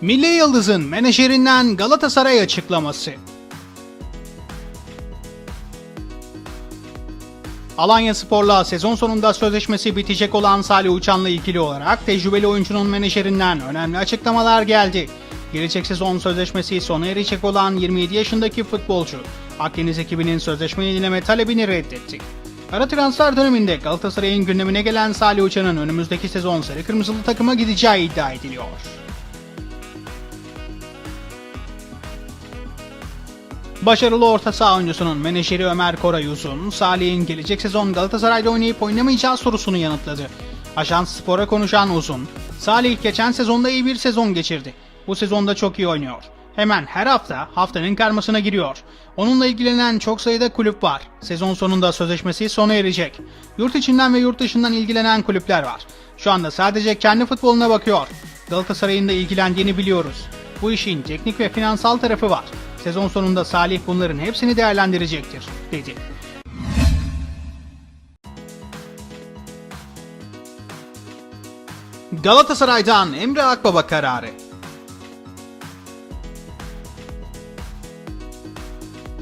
Milli Yıldız'ın menajerinden Galatasaray açıklaması. Alanya Spor'la sezon sonunda sözleşmesi bitecek olan Salih Uçan'la ilgili olarak tecrübeli oyuncunun menajerinden önemli açıklamalar geldi. Gelecek sezon sözleşmesi sona erecek olan 27 yaşındaki futbolcu, Akdeniz ekibinin sözleşme yenileme talebini reddetti. Ara transfer döneminde Galatasaray'ın gündemine gelen Salih Uçan'ın önümüzdeki sezon sarı kırmızılı takıma gideceği iddia ediliyor. Başarılı orta saha oyuncusunun menajeri Ömer Koray Uzun, Salih'in gelecek sezon Galatasaray'da oynayıp oynamayacağı sorusunu yanıtladı. Ajans Spor'a konuşan Uzun, Salih geçen sezonda iyi bir sezon geçirdi. Bu sezonda çok iyi oynuyor. Hemen her hafta haftanın karmasına giriyor. Onunla ilgilenen çok sayıda kulüp var. Sezon sonunda sözleşmesi sona erecek. Yurt içinden ve yurt dışından ilgilenen kulüpler var. Şu anda sadece kendi futboluna bakıyor. Galatasaray'ın da ilgilendiğini biliyoruz. Bu işin teknik ve finansal tarafı var. Sezon sonunda Salih bunların hepsini değerlendirecektir, dedi. Galatasaray'dan Emre Akbaba kararı.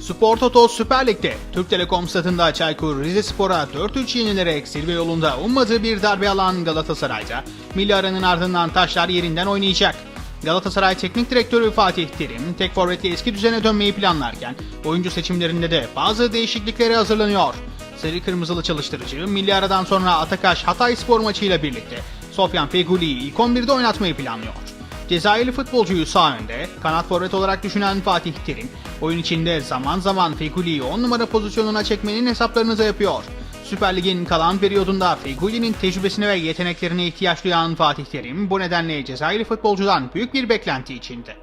Spor Toto Süper Lig'de Türk Telekom stadında Çaykur Rizespor'a 4-3 yenilerek zirve yolunda ummadığı bir darbe alan Galatasaray'da milli aranın ardından taşlar yerinden oynayacak. Galatasaray Teknik Direktörü Fatih Terim tek forvetle eski düzene dönmeyi planlarken oyuncu seçimlerinde de bazı değişikliklere hazırlanıyor. Sarı Kırmızılı çalıştırıcı milli aradan sonra Atakaş Hatay Spor maçıyla birlikte Sofyan Feguli'yi ilk 11'de oynatmayı planlıyor. Cezayirli futbolcuyu sağ önde, kanat forvet olarak düşünen Fatih Terim, oyun içinde zaman zaman Feguli'yi 10 numara pozisyonuna çekmenin hesaplarını da yapıyor. Süper Lig'in kalan periyodunda Feguli'nin tecrübesine ve yeteneklerine ihtiyaç duyan Fatih Terim bu nedenle Cezayirli futbolcudan büyük bir beklenti içinde.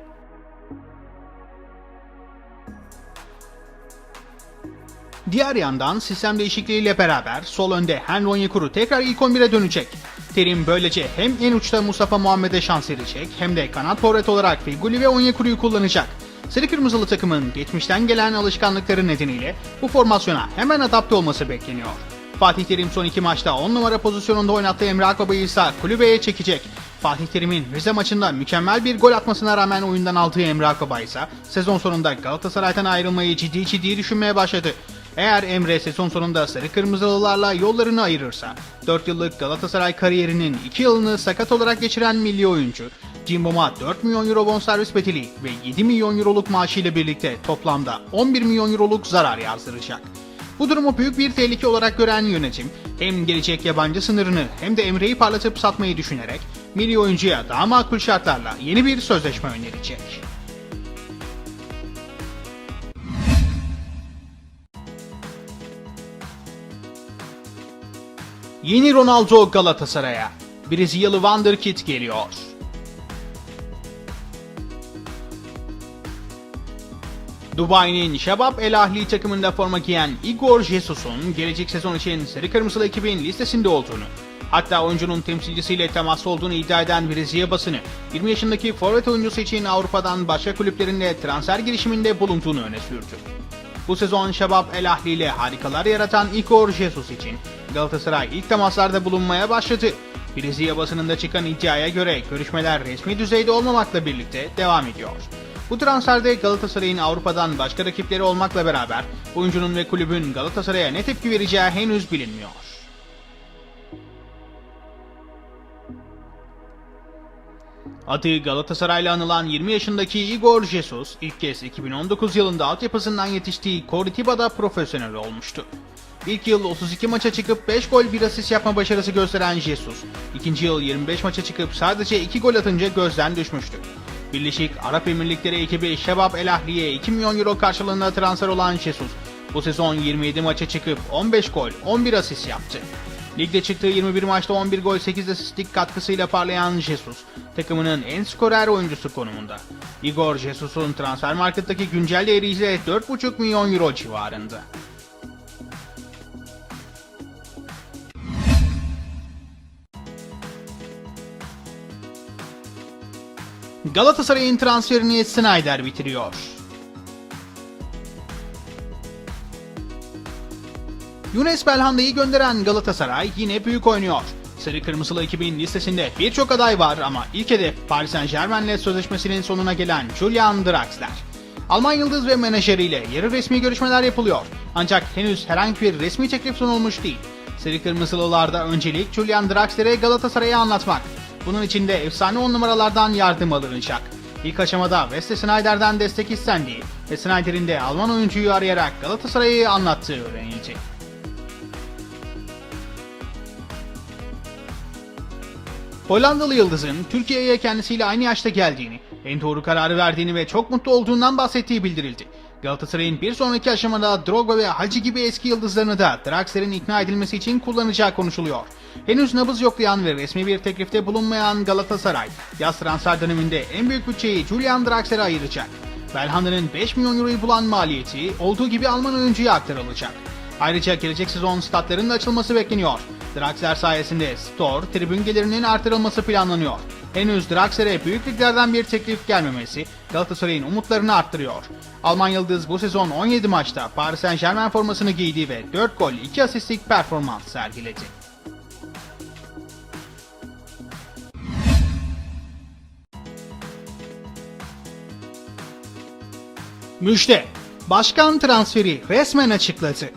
Diğer yandan sistem değişikliğiyle beraber sol önde Henry Onyekuru tekrar ilk 11'e dönecek. Terim böylece hem en uçta Mustafa Muhammed'e şans verecek hem de kanat forvet olarak Feguli ve Onyekuru'yu kullanacak. Sarı Kırmızılı takımın geçmişten gelen alışkanlıkları nedeniyle bu formasyona hemen adapte olması bekleniyor. Fatih Terim son iki maçta 10 numara pozisyonunda oynattığı Emre Akbaba'yı ise kulübeye çekecek. Fatih Terim'in Rize maçında mükemmel bir gol atmasına rağmen oyundan aldığı Emre Akbaba ise sezon sonunda Galatasaray'dan ayrılmayı ciddi ciddi düşünmeye başladı. Eğer Emre sezon sonunda Sarı Kırmızılılarla yollarını ayırırsa 4 yıllık Galatasaray kariyerinin 2 yılını sakat olarak geçiren milli oyuncu Cimbom'a 4 milyon euro bonservis bedeli ve 7 milyon euroluk maaşıyla birlikte toplamda 11 milyon euroluk zarar yazdıracak. Bu durumu büyük bir tehlike olarak gören yönetim hem gelecek yabancı sınırını hem de Emre'yi parlatıp satmayı düşünerek milli oyuncuya daha makul şartlarla yeni bir sözleşme önerecek. Yeni Ronaldo Galatasaray'a. Brezilyalı Wonderkid geliyor. Dubai'nin Şebap El Ahli takımında forma giyen Igor Jesus'un gelecek sezon için Sarı Kırmızılı ekibin listesinde olduğunu, hatta oyuncunun temsilcisiyle temas olduğunu iddia eden Brezilya basını, 20 yaşındaki forvet oyuncusu için Avrupa'dan başka kulüplerinde transfer girişiminde bulunduğunu öne sürdü. Bu sezon Şebap El Ahli ile harikalar yaratan Igor Jesus için Galatasaray ilk temaslarda bulunmaya başladı. Brezilya basınında çıkan iddiaya göre görüşmeler resmi düzeyde olmamakla birlikte devam ediyor. Bu transferde Galatasaray'ın Avrupa'dan başka rakipleri olmakla beraber oyuncunun ve kulübün Galatasaray'a ne tepki vereceği henüz bilinmiyor. Adı Galatasaray'la anılan 20 yaşındaki Igor Jesus ilk kez 2019 yılında altyapısından yetiştiği Coritiba'da profesyonel olmuştu. İlk yıl 32 maça çıkıp 5 gol 1 asist yapma başarısı gösteren Jesus, ikinci yıl 25 maça çıkıp sadece 2 gol atınca gözden düşmüştü. Birleşik Arap Emirlikleri ekibi Şebap El Ahli'ye 2 milyon euro karşılığında transfer olan Jesus, bu sezon 27 maça çıkıp 15 gol 11 asist yaptı. Ligde çıktığı 21 maçta 11 gol 8 asistlik katkısıyla parlayan Jesus, takımının en skorer oyuncusu konumunda. Igor Jesus'un transfer marketteki güncel değeri ise 4,5 milyon euro civarında. Galatasaray'ın transferini Snyder bitiriyor. Yunus Belhanda'yı gönderen Galatasaray yine büyük oynuyor. Sarı Kırmızılı ekibin listesinde birçok aday var ama ilk hedef Paris Saint Germain'le sözleşmesinin sonuna gelen Julian Draxler. Alman yıldız ve menajeriyle yarı resmi görüşmeler yapılıyor. Ancak henüz herhangi bir resmi teklif sunulmuş değil. Sarı Kırmızılılarda öncelik Julian Draxler'e Galatasaray'ı anlatmak. Bunun için de efsane on numaralardan yardım alınacak. İlk aşamada Wesley Sneijder'den destek istendiği ve Sneijder'in de Alman oyuncuyu arayarak Galatasaray'ı anlattığı öğrenilecek. Hollandalı Yıldız'ın Türkiye'ye kendisiyle aynı yaşta geldiğini, en doğru kararı verdiğini ve çok mutlu olduğundan bahsettiği bildirildi. Galatasaray'ın bir sonraki aşamada Drogba ve Hacı gibi eski yıldızlarını da Draxler'in ikna edilmesi için kullanacağı konuşuluyor. Henüz nabız yoklayan ve resmi bir teklifte bulunmayan Galatasaray, yaz transfer döneminde en büyük bütçeyi Julian Draxler'e ayıracak. Belhanda'nın 5 milyon euroyu bulan maliyeti olduğu gibi Alman oyuncuya aktarılacak. Ayrıca gelecek sezon statların da açılması bekleniyor. Draxler sayesinde store, tribün gelirinin artırılması planlanıyor. Henüz Draxler'e büyük liglerden bir teklif gelmemesi Galatasaray'ın umutlarını arttırıyor. Alman Yıldız bu sezon 17 maçta Paris Saint Germain formasını giydi ve 4 gol 2 asistlik performans sergiledi. Müjde! Başkan transferi resmen açıkladı.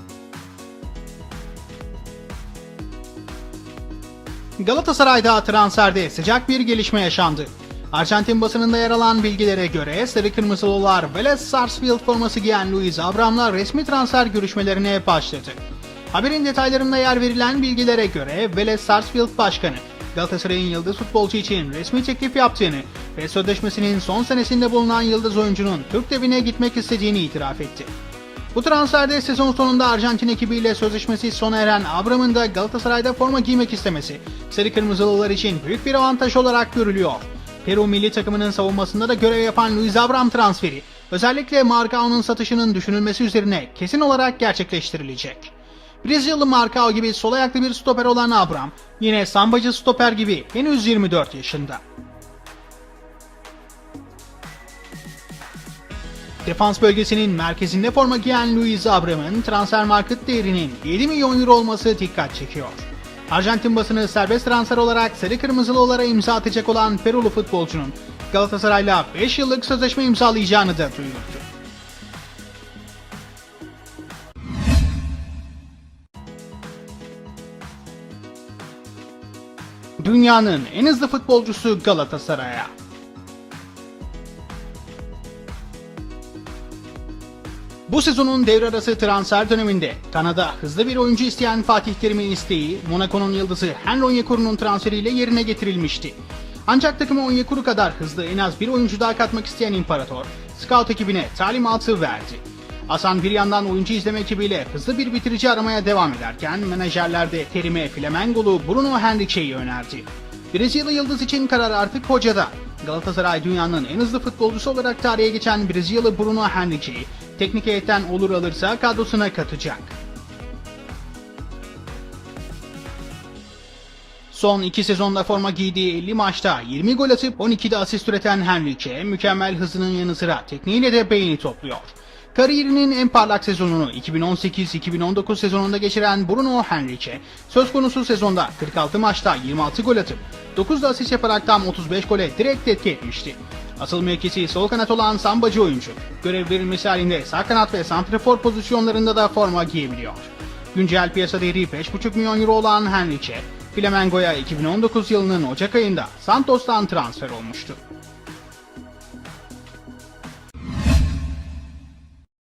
Galatasaray'da transferde sıcak bir gelişme yaşandı. Arjantin basınında yer alan bilgilere göre Sarı Kırmızılılar Vélez Sarsfield forması giyen Luis Abram'la resmi transfer görüşmelerine başladı. Haberin detaylarında yer verilen bilgilere göre Vélez Sarsfield Başkanı Galatasaray'ın yıldız futbolcu için resmi teklif yaptığını ve sözleşmesinin son senesinde bulunan yıldız oyuncunun Türk devine gitmek istediğini itiraf etti. Bu transferde sezon sonunda Arjantin ekibiyle sözleşmesi sona eren Abram'ın da Galatasaray'da forma giymek istemesi Sarı Kırmızılılar için büyük bir avantaj olarak görülüyor. Peru milli takımının savunmasında da görev yapan Luis Abram transferi özellikle Marcao'nun satışının düşünülmesi üzerine kesin olarak gerçekleştirilecek. Brezilyalı Marcao gibi sol ayaklı bir stoper olan Abram yine sambacı stoper gibi henüz 24 yaşında. Defans bölgesinin merkezinde forma giyen Luis Abram'ın transfer market değerinin 7 milyon euro olması dikkat çekiyor. Arjantin basını serbest transfer olarak sarı kırmızılılara imza atacak olan Perulu futbolcunun Galatasaray'la 5 yıllık sözleşme imzalayacağını da duyurdu. Dünyanın en hızlı futbolcusu Galatasaray'a. Bu sezonun devre arası transfer döneminde Kanada hızlı bir oyuncu isteyen Fatih Terim'in isteği Monaco'nun yıldızı Henry Onyekuru'nun transferiyle yerine getirilmişti. Ancak takıma Onyekuru kadar hızlı en az bir oyuncu daha katmak isteyen İmparator, scout ekibine talimatı verdi. Hasan bir yandan oyuncu izleme ekibiyle hızlı bir bitirici aramaya devam ederken menajerler de Terim'e Flamengolu Bruno Henrique'yi önerdi. Brezilya yıldız için karar artık hocada. Galatasaray dünyanın en hızlı futbolcusu olarak tarihe geçen Brezilyalı Bruno Henrique'yi teknik heyetten olur alırsa kadrosuna katacak. Son iki sezonda forma giydiği 50 maçta 20 gol atıp 12'de asist üreten Henrique mükemmel hızının yanı sıra tekniğiyle de beğeni topluyor. Kariyerinin en parlak sezonunu 2018-2019 sezonunda geçiren Bruno Henrique, söz konusu sezonda 46 maçta 26 gol atıp 9 da asist yaparak tam 35 gole direkt etki etmişti. Asıl mevkisi sol kanat olan sambacı oyuncu. Görev verilmesi halinde sağ kanat ve santrafor pozisyonlarında da forma giyebiliyor. Güncel piyasa değeri 5,5 milyon euro olan Henrique, Flamengo'ya 2019 yılının Ocak ayında Santos'tan transfer olmuştu.